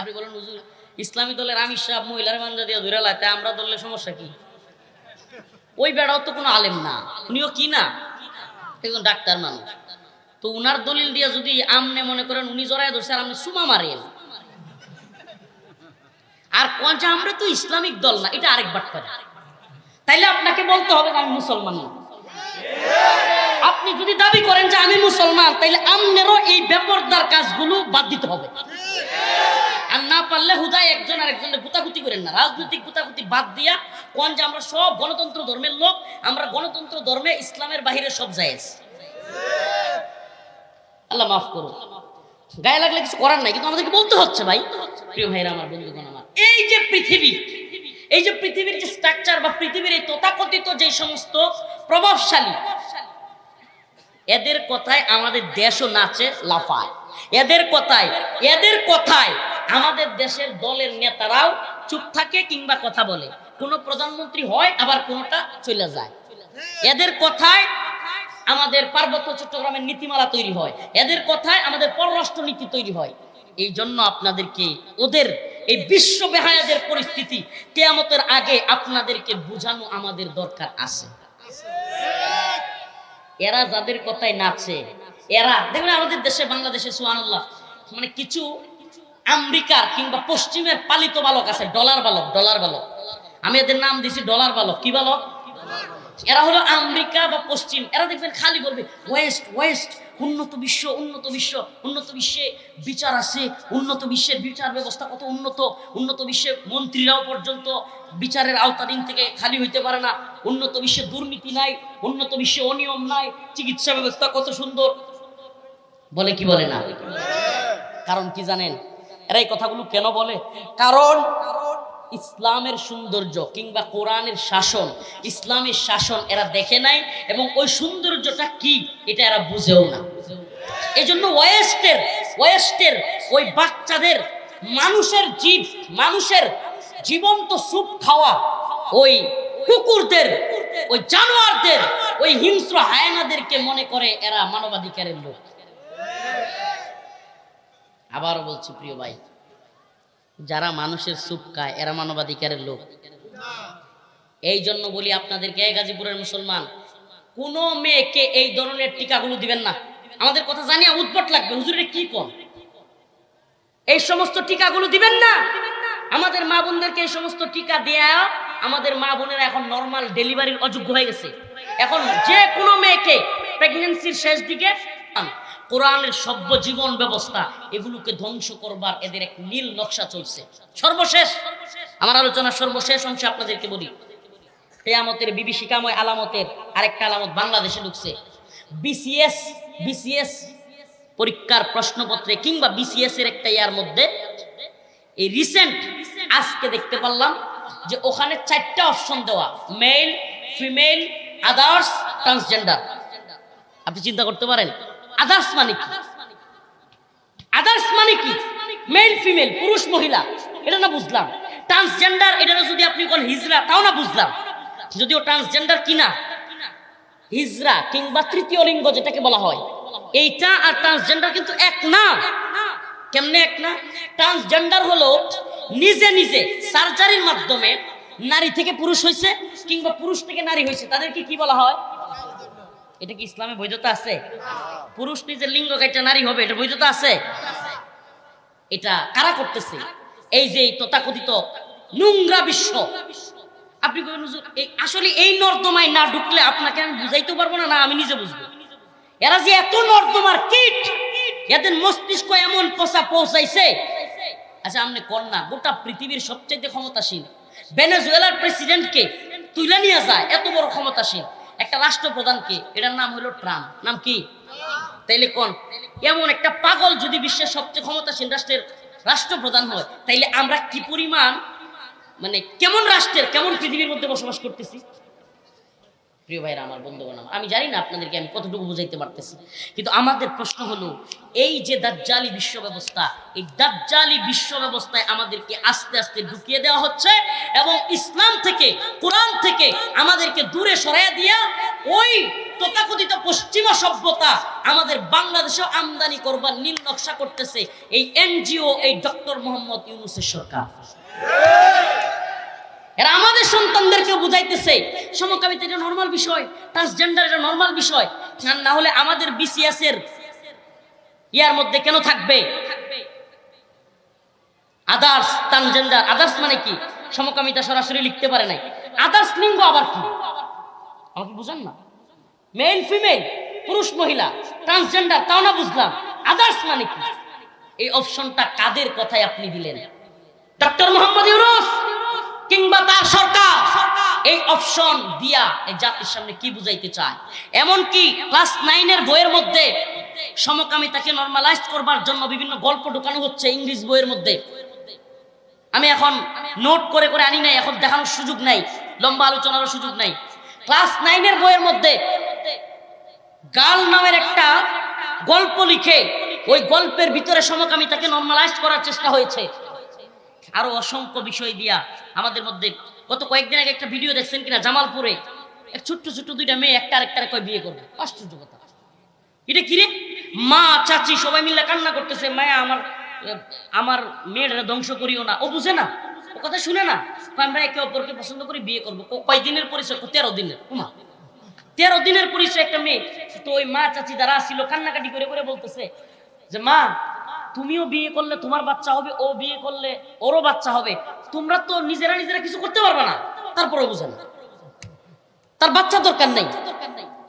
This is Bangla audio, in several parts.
আপনি বলেন, হুজুর, ইসলামী দলের আমির সাহেব মহিলার মাঞ্জা দিয়ে ধরে লাইতে আমরা দলের সমস্যা কি? ওই বেড়াও তো কোনো আলেম না, উনিও কি না? একজন ডাক্তার মানুষ। তো উনার দলিল দিয়ে যদি আমনে মনে করেন উনি জড়ায় ধরছে আর আপনি সুমা মারেন। আর যে আমরা তো ইসলামিক দল না, এটা আরেক বাটপারে। তাইলে আপনাকে বলতে হবে আমি মুসলমান না। আপনি যদি দাবি করেন যে আমি মুসলমান, তাইলে আমনেরও এই বেপরদার কাজগুলো বাদ দিতে হবে। আর না পারলে হুদায় একজন আর একজনের গুতাগুতি করেন না। রাজনৈতিক গুতাগুতি বাদ দিয়া কোন যে আমরা সব গণতন্ত্র ধর্মের লোক, আমরা গণতন্ত্র ধর্মে ইসলামের বাহিরে সব জায়েজ। আল্লাহ মাফ করুন। গায়ে লাগলে কিছু করার নাই, কিন্তু আমাদেরকে বলতে হচ্ছে ভাই। প্রিয় ভাইরা, আমার বন্ধুগণ, আমার। এই যে পৃথিবী, এই যে পৃথিবীর যে স্ট্রাকচার বা পৃথিবীর এই তথাকথিত যে সমস্ত প্রভাবশালী, এদের কথায় আমাদের দেশও নাচে, লাফায়। এদের কথায় এদের কথায় আমাদের দেশের দলের নেতারাও চুপ থাকে কিংবা কথা বলে। কোনো প্রধানমন্ত্রী হয়, আবার কোনোটা চলে যায়। এদের কথায় আমাদের পার্বত্য চট্টগ্রামের নীতিমালা তৈরি হয়। এদের কথায় আমাদের পররাষ্ট্র নীতি তৈরি হয়। এই জন্য আপনাদেরকে ওদের, এই বিশ্ব বেহায়াদের পরিস্থিতি কেয়ামতের আগে আপনাদেরকে বোঝানো আমাদের দরকার আছে। এরা যাদের কথায় নাচে, এরা দেখবেন আমাদের দেশে, বাংলাদেশে সুহানুল্লাহ মানে কিছু আমেরিকার কিংবা পশ্চিমের পালিত বালক আছে, ডলার বালক ডলার বালক। আমি এদের নাম দিছি ডলার বালক। কি বালক? এরা হলো আমেরিকা বা পশ্চিম। এরা দেখবেন খালি বলবে, ওয়েস্ট ওয়েস্ট, উন্নত বিশ্ব উন্নত বিশ্ব, উন্নত বিশ্বে বিচার আছে, উন্নত বিশ্বের বিচার ব্যবস্থা কত উন্নত উন্নত বিশ্বে মন্ত্রীরাও পর্যন্ত বিচারের আওতাধীন থেকে খালি হইতে পারে না। উন্নত বিশ্বে দুর্নীতি নাই, উন্নত বিশ্বে অনিয়ম নাই, চিকিৎসা ব্যবস্থা কত সুন্দর। বলে কি বলে না? কারণ কি জানেন? এরা এই কথাগুলো কেন বলে? কারণ ইসলামের সৌন্দর্য কিংবা কোরআনের শাসন, ইসলামের শাসন এরা দেখে নাই এবং ওই সৌন্দর্যটা কি এটা এরা বুঝেও না। এই জন্য ওয়েস্টের ওয়েস্টের ওই বাচ্চাদের, মানুষের জীব, মানুষের জীবন্ত সুপ খাওয়া, ওই কুকুরদের, ওই জানোয়ারদের, ওই হিংস্র হায়নাদেরকে মনে করে এরা মানবাধিকারের লোক। আবারও বলছি, প্রিয় ভাই, যারা মানুষের সুপ খায়, এরা মানবাধিকারের লোক। এই জন্য বলি আপনাদেরকে গাজীপুরের মুসলমান, কোন মেয়েকে এই ধরনের টিকাগুলো দিবেন না। আমাদের কথা জানিয়ে উদ্ভট লাগবে হুজুরে কি কম? এই সমস্ত টিকাগুলো দিবেন না? আমাদের মা বোনদেরকে এই সমস্ত টিকা দেয়া, আমাদের মা বোনেরা এখন নর্মাল ডেলিভারির অযোগ্য হয়ে গেছে। এখন যে কোনো মেয়েকে প্রেগনেন্সির শেষ দিকে কোরআনের সভ্য জীবন ব্যবস্থা, এগুলোকে ধ্বংস করবার এদের এক নীল নকশা চলছে। সর্বশেষ, আমার আলোচনার সর্বশেষ অংশে আপনাদেরকে বলি, কেয়ামতের বিভীষিকাময় আলামতের আরেকটা আলামত বাংলাদেশে ঢুকছে। বিসিএস বিসিএস পরীক্ষার প্রশ্নপত্রে কিংবা বিসিএস এর একটা ইয়ার মধ্যে এই রিসেন্ট আজকে দেখতে পারলাম যে ওখানে চারটা অপশন দেওয়া মেল ফিমেল আদার্স ট্রান্সজেন্ডার আপনি চিন্তা করতে পারেন আদার্স মানে কি? আদার্স মানে কি? মেল ফিমেল পুরুষ, মহিলা, এটা না বুঝলাম। ট্রান্সজেন্ডার এটা যদি আপনি কোন হিজরা, তাও না বুঝলাম। যদিও ট্রান্সজেন্ডার কিনা? হিজরা কিংবা তৃতীয় লিঙ্গ যেটাকে বলা হয়। এইটা আর ট্রান্সজেন্ডার কিন্তু এক না। কেমনে এক না? ট্রান্সজেন্ডার হলো নিজে নিজে সার্জারির মাধ্যমে নারী থেকে পুরুষ হয়েছে কিংবা পুরুষ থেকে নারী হয়েছে তাদেরকে কি বলা হয়? এটা কি ইসলামে বৈধতা আছে? পুরুষ নিজের লিঙ্গ কাইটা নারী হবে, এটা বৈধতা আছে? এটা কারা করতেছে? এই যে তথাকথিত নোংরা বিশ্ব। আপনি আসলে এই নর্দমায় না ঢুকলে আপনাকে আমি বুঝাইতেও পারব না না, আমি নিজে বুঝব। এরা যে এত নর্দমার কিট, এদের মস্তিষ্ক এমন পচা পৌঁছাইছে। আচ্ছা আপনি না, গোটা পৃথিবীর সবচেয়ে ক্ষমতাসীন ভেনেজুয়েলার প্রেসিডেন্টকে তুলে নিয়ে যায় এত বড় ক্ষমতাসীন একটা রাষ্ট্রপ্রধানকে, এটার নাম হলো ট্রাম্প। নাম কি? তাইলে কোন? এমন একটা পাগল যদি বিশ্বের সবচেয়ে ক্ষমতাসীন রাষ্ট্রের রাষ্ট্রপ্রধান হয়, তাইলে আমরা কি পরিমাণ মানে কেমন রাষ্ট্রের, কেমন পৃথিবীর মধ্যে বসবাস করতেছি? প্রিয় ভাইরা, আমার বন্ধুগণ আমি জানি না আপনাদেরকে আমি কতটুকু বুঝাইতে পারতেছি, কিন্তু আমাদের প্রশ্ন হলো, এই যে দাজ্জালি বিশ্ব ব্যবস্থা, এই দাজ্জালি বিশ্ব ব্যবস্থায় আমাদেরকে আস্তে আস্তে ঢুকিয়ে দেওয়া হচ্ছে এবং ইসলাম থেকে, কোরআন থেকে আমাদেরকে দূরে সরাইয়া দিয়া ওই তথাকথিত পশ্চিমা সভ্যতা আমাদের বাংলাদেশে আমদানি করবার নীল নকশা করতেছে এই এনজিও, এই ডক্টর মোহাম্মদ ইউনুসের সরকার। এরা আমাদের সন্তানদেরকে বুঝাইতেছে। সমকামিতা এটা নর্মাল বিষয় ট্রান্সজেন্ডার এটা নর্মাল বিষয়। না হলে আমাদের বিসিএস এর ইয়ার মধ্যে কেন থাকবে? আদার্স ট্রান্সজেন্ডার আদার্স মানে কি? সমকামিতা সরাসরি লিখতে পারে নাই। আদার্স লিঙ্গ আবার কি? আমাকে বুঝান না? মেল ফিমেল পুরুষ, মহিলা ট্রান্সজেন্ডার তাও না বুঝলাম। আদার্স মানে কি? এই অপশনটা কাদের কথায় আপনি দিলেন? ডক্টর মোহাম্মদ ইউনুস! কিংবা তার সরকার। এই অপশন দিয়া এই জাতির সামনে কি বুঝাইতে চায়? এমন কি ক্লাস নাইনের বইয়ের মধ্যে সমকামিতাকে নর্মালাইজ করবার জন্য বিভিন্ন গল্প ঢোকানো হচ্ছে ইংলিশ বইয়ের মধ্যে। আমি এখন নোট করে করে আনি নাই, এখন দেখানোর সুযোগ নাই, লম্বা আলোচনারও সুযোগ নাই। ক্লাস নাইনের বইয়ের মধ্যে গাল নামের একটা গল্প লিখে ওই গল্পের ভিতরে সমকামিতাকে নর্মালাইজ করার চেষ্টা হয়েছে। আরও অসংখ্য বিষয় দিয়া আমাদের মধ্যে গত কয়েকদিন আগে একটা ভিডিও দেখছেন কিনা জামালপুরে? এক ছোট্ট ছোট্ট দুইটা মেয়ে একটা আরেকটা কয় বিয়ে করবে। আশ্চর্য কথা। এটা কিরে মা, চাচি সবাই মিলে কান্না করতেছে, মায়া আমার আমার মেয়ের ধ্বংস করিও না। ও বুঝে না? ও কথা শুনে না? আমরা একে অপরকে পছন্দ করি, বিয়ে করব। ক- কয় দিনের পরিচয় তেরো দিনের। উমা। তেরো দিনের পরিচয় একটা মেয়ে। তো ওই মা চাচি যারা আসছিল কান্নাকাটি করে করে বলতেছে যে, মা তুমিও বিয়ে করলে, তোমার বাচ্চা হবে, ও বিয়ে করলে, ওরও বাচ্চা হবে। তোমরা তো নিজেরা নিজেরা কিছু করতে পারবে না। তারপরে বুঝে না। তার বাচ্চা দরকার নেই।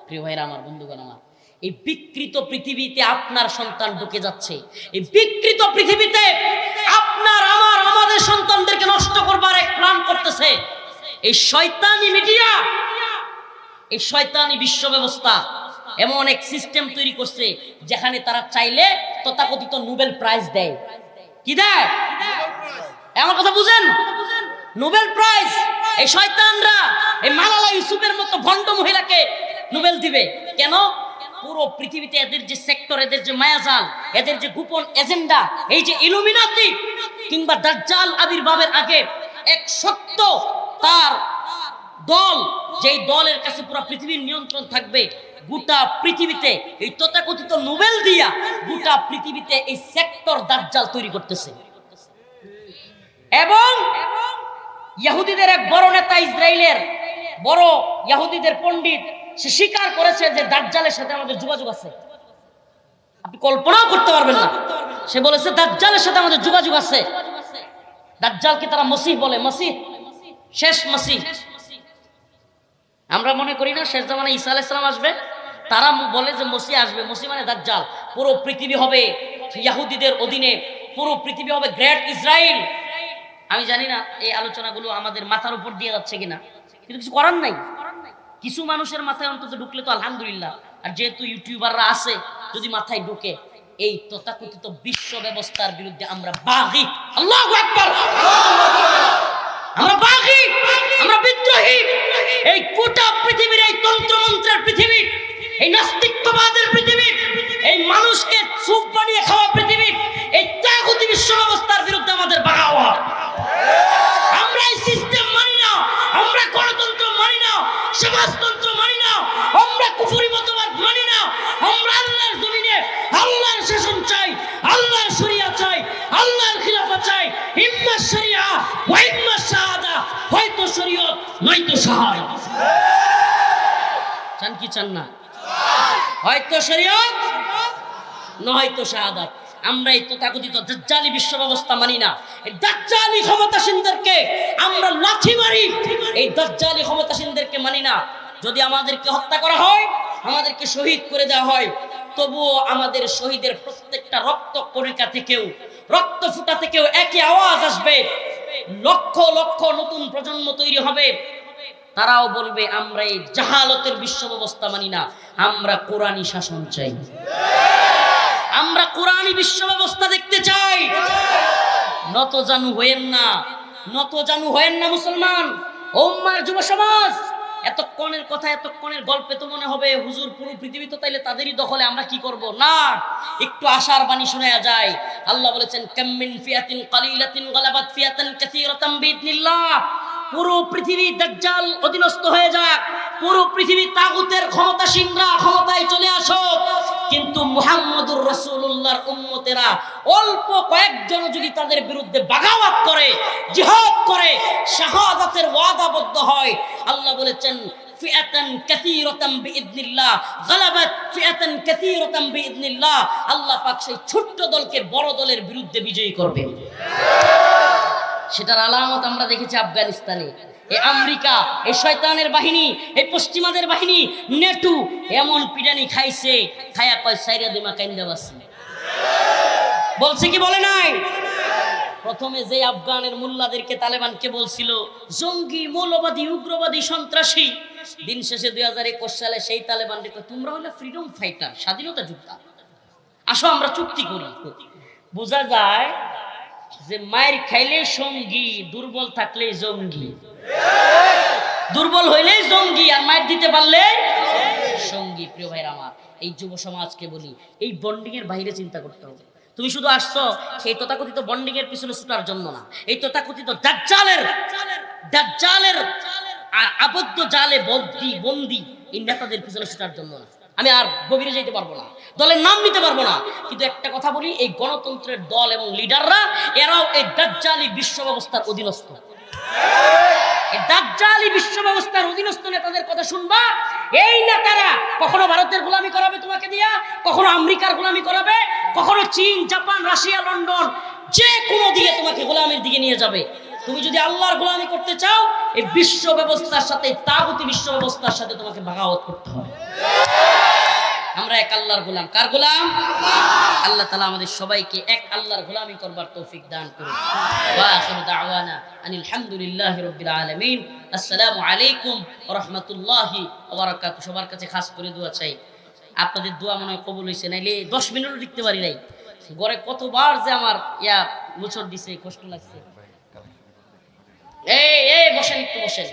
প্রিয় ভাইরা আমার, বন্ধুগণ আমার, এই বিকৃত পৃথিবীতে আপনার সন্তান ঢুকে যাচ্ছে। এই বিকৃত পৃথিবীতে আপনার, আমার, আমাদের সন্তানদেরকে নষ্ট করবার এক প্ল্যান করতেছে। এই শয়তানি মিডিয়া, এই শয়তানি বিশ্ব ব্যবস্থা এমন এক সিস্টেম তৈরি করছে, যেখানে তারা চাইলে তথাকথিত নোবেল প্রাইজ দেয়। কি দেয়? আমার কথা বুঝেন? নোবেল প্রাইজ এই শয়তানরা এই মালালা ইউসুফের মতো ভণ্ড মহিলাকে নোবেল দিবে। কেন? পুরো পৃথিবীতে এদের যে সেক্টর এদের যে মায়াজাল এদের যে গোপন এজেন্ডা এই যে ইলুমিনাতি কিংবা দাজ্জাল আবির্ভাবের আগে এক সত্য তার দল যেই দলের কাছে পুরো পৃথিবীর নিয়ন্ত্রণ থাকবে গোটা পৃথিবীতে, এই তথাকথিত নোবেল দিয়া গোটা পৃথিবীতে এই সেক্টর দাজ্জাল তৈরি করতেছে। এবং ইহুদিদের এক বড় নেতা ইসরায়েলের বড় ইহুদিদের পণ্ডিত, সে স্বীকার করেছে যে দাজ্জালের সাথে আমাদের যোগাযোগ আছে। আপনি কল্পনাও করতে পারবেন না। সে বলেছে, দাজ্জালের সাথে আমাদের যোগাযোগ আছে। দাজ্জালকে তারা মসিহ বলে। মসিহ? শেষ মসিহ। আমরা মনে করি না, শেষ জামানে ঈসা আলাইসালাম আসবে। তারা বলে যে মসি আসবে। মসি মানে দাজ্জাল। পুরো পৃথিবী হবে ইয়াহুদিদের অধীনে। পুরো পৃথিবী হবে গ্রেট ইসরায়েল আমি জানি না এই আলোচনাগুলো আমাদের মাথার উপর দিয়ে যাচ্ছে কিনা। কিন্তু কিছু করার নাই। কিছু মানুষের মাথায় অন্তত ঢুকলে তো আলহামদুলিল্লাহ। আর যেহেতু ইউটিউবাররা আছে, যদি মাথায় ঢুকে, এই তথাকথিত বিশ্ব ব্যবস্থার বিরুদ্ধে আমরা বাগি। আল্লাহ আমরা বাগি! আমরা বিদ্রোহী! এই গোটা পৃথিবীর এই তন্ত্রমন্ত্রের পৃথিবী এই নাস্তিকবাদের পৃথিবী, এই মানুষকে চুপ বানিয়ে খাওয়া পৃথিবী, এই ত্যাগতি বিশ্ব ব্যবস্থার বিরুদ্ধে আমাদের বাগাওয়া আমরা এই সিস্টেম মানি না, আমরা গণতন্ত্র মানি না, সমাজতন্ত্র মানি না, আমরা কুফুরি মতবাদ মানি না, আমরা আল্লাহর জমিনে আল্লাহর শাসন চাই, আল্লাহর শরিয়া চাই, আল্লাহর খিলাফা চাই। ইম্মা শরিয়া ওয়া ইম্মা শাহাদা, হয়তো শরীয়ত, নয়তো শাহাদা চান কি চান না? হয়তো শরীয়ত, নয়তো শাহাদাত। আমরা এই তথাকথিত দাজ্জালি বিশ্ব ব্যবস্থা মানি না। এই দাজ্জালি ক্ষমতাসীনদেরকে আমরা মারি, এই দাজ্জালি ক্ষমতাসীনদেরকে মানি না। যদি আমাদেরকে হত্যা করা হয়, আমাদেরকে শহীদ করে দেওয়া হয়, তবুও আমাদের শহীদের প্রত্যেকটা রক্ত কণিকা থেকেও রক্ত ফুটা থেকেও একই আওয়াজ আসবে। লক্ষ লক্ষ নতুন প্রজন্ম তৈরি হবে। তারাও বলবে আমরা এই জাহালতের বিশ্ব ব্যবস্থা মানি না। আমরা কোরআনী শাসন চাই। আমরা কোরআনী বিশ্ব ব্যবস্থা দেখতে চাই। নত জানু হয়েন না, নত জানু হয়েন না মুসলমান। ওম্মার যুব সমাজ, এতক্ষণের কথা, এতক্ষণের গল্পে তো মনে হবে, হুজুর পুরো পৃথিবী তো তাইলে তাদেরই দখলে, আমরা কি করব? না, একটু আশার বাণী শোনা যায়। আল্লাহ বলেছেন কাম্মিন ফিয়াতিন কালিলাতিন গালাবাত ফিয়াতান কাসীরাতাম বিইذنিল্লাহ পুরো পৃথিবী দাজ্জাল অধীনস্থ হয়ে যাক। পুরো পৃথিবী তাগুতের ক্ষমতাসীনরা ক্ষমতায় চলে আসো। কিন্তু মুহাম্মদুর রসুল্লাহর উম্মতেরা অল্প কয়েকজন যদি তাদের বিরুদ্ধে বাগাওয়াত করে, জিহাদ করে, শাহাদাতের ওয়াদাবদ্ধ হয়, আল্লাহ বলেছেন ফিআতান কাসীরাতাম বিইذنিল্লাহ গালাবাত ফিআতান কাসীরাতাম বিইذنিল্লাহ আল্লাহ পাক সেই ছোট্ট দলকে বড় দলের বিরুদ্ধে বিজয়ী করবে। সেটার আলামত আমরা দেখেছি আফগানিস্তানে। এই আমেরিকা এই শয়তানের বাহিনী এই পশ্চিমাদের বাহিনী, নেটু এমন পিটানি খাইছে, খায়া কয়, সাইরা দিমা, কাইন্দা বাসি। বলছে কি, বলে নাই? প্রথমে যে আফগানের মোল্লাদেরকে তালেবানকে বলছিল, জঙ্গি, মৌলবাদী, উগ্রবাদী, সন্ত্রাসী। দিন শেষে দুই হাজার একুশ সালে সেই তালেবান দেখো তোমরা হলে ফ্রিডম ফাইটার স্বাধীনতা যোদ্ধা। আসো, আমরা চুক্তি করি। বোঝা যায় যে মায়ের খাইলে সঙ্গী, দুর্বল থাকলে জঙ্গি। দুর্বল হইলে জঙ্গি, আর মায়ের দিতে পারলে সঙ্গী। প্রিয় ভাইরা আমার, এই যুব সমাজকে বলি, এই বন্ডিং এর বাইরে চিন্তা করতে হবে। তুমি শুধু আসছো, সেই তথাকথিত বন্ডিং এর পিছনে ছুটার জন্য না। এই তথাকথিত দাজ্জালের দাজ্জালের আবদ্ধ জালে বন্দি বন্দি এই নেতাদের পিছনে ছুটার জন্য না। আমি আর গভীরে যেতে পারব না। দলের নাম নিতে পারব না। কিন্তু একটা কথা বলি, এই গণতন্ত্রের দল এবং লিডাররা, এরাও এই দাজ্জালি বিশ্ব ব্যবস্থার অধীনস্থ। বিশ্ব ব্যবস্থার অধীনস্থ কথা শুনবা। এই কখনো ভারতের করাবে তোমাকে দিয়া, কখনো আমেরিকার গোলামি করাবে, কখনো চীন, জাপান, রাশিয়া, লন্ডন দিকে তোমাকে গোলামির দিকে নিয়ে যাবে। তুমি যদি আল্লাহর গোলামি করতে চাও, এই বিশ্ব ব্যবস্থার সাথে তাগতি বিশ্ব ব্যবস্থার সাথে তোমাকে বাগাওয়াত করতে হবে। আমরা এক আল্লাহর গোলাম। কার গোলাম? আল্লাহ তালা আমাদের সবাইকে এক আল্লাহর গোলামি করবার তৌফিক দান করুন। ওয়া আখিরু দাওয়ানা আনিল হামদুলিল্লাহি রাব্বিল আলামিন। আসসালামু আলাইকুম রাহমাতুল্লাহি সবার কাছে খাস করে দোয়া চাই। আপনাদের দোয়া মনে হয় কবুল হয়েছে নাইলে দশ মিনিটও লিখতে পারি নাই। গড়ে কতবার যে আমার ইয়া মুছর দিছে, কষ্ট লাগছে। এই এই, বসেন একটু, বসেন।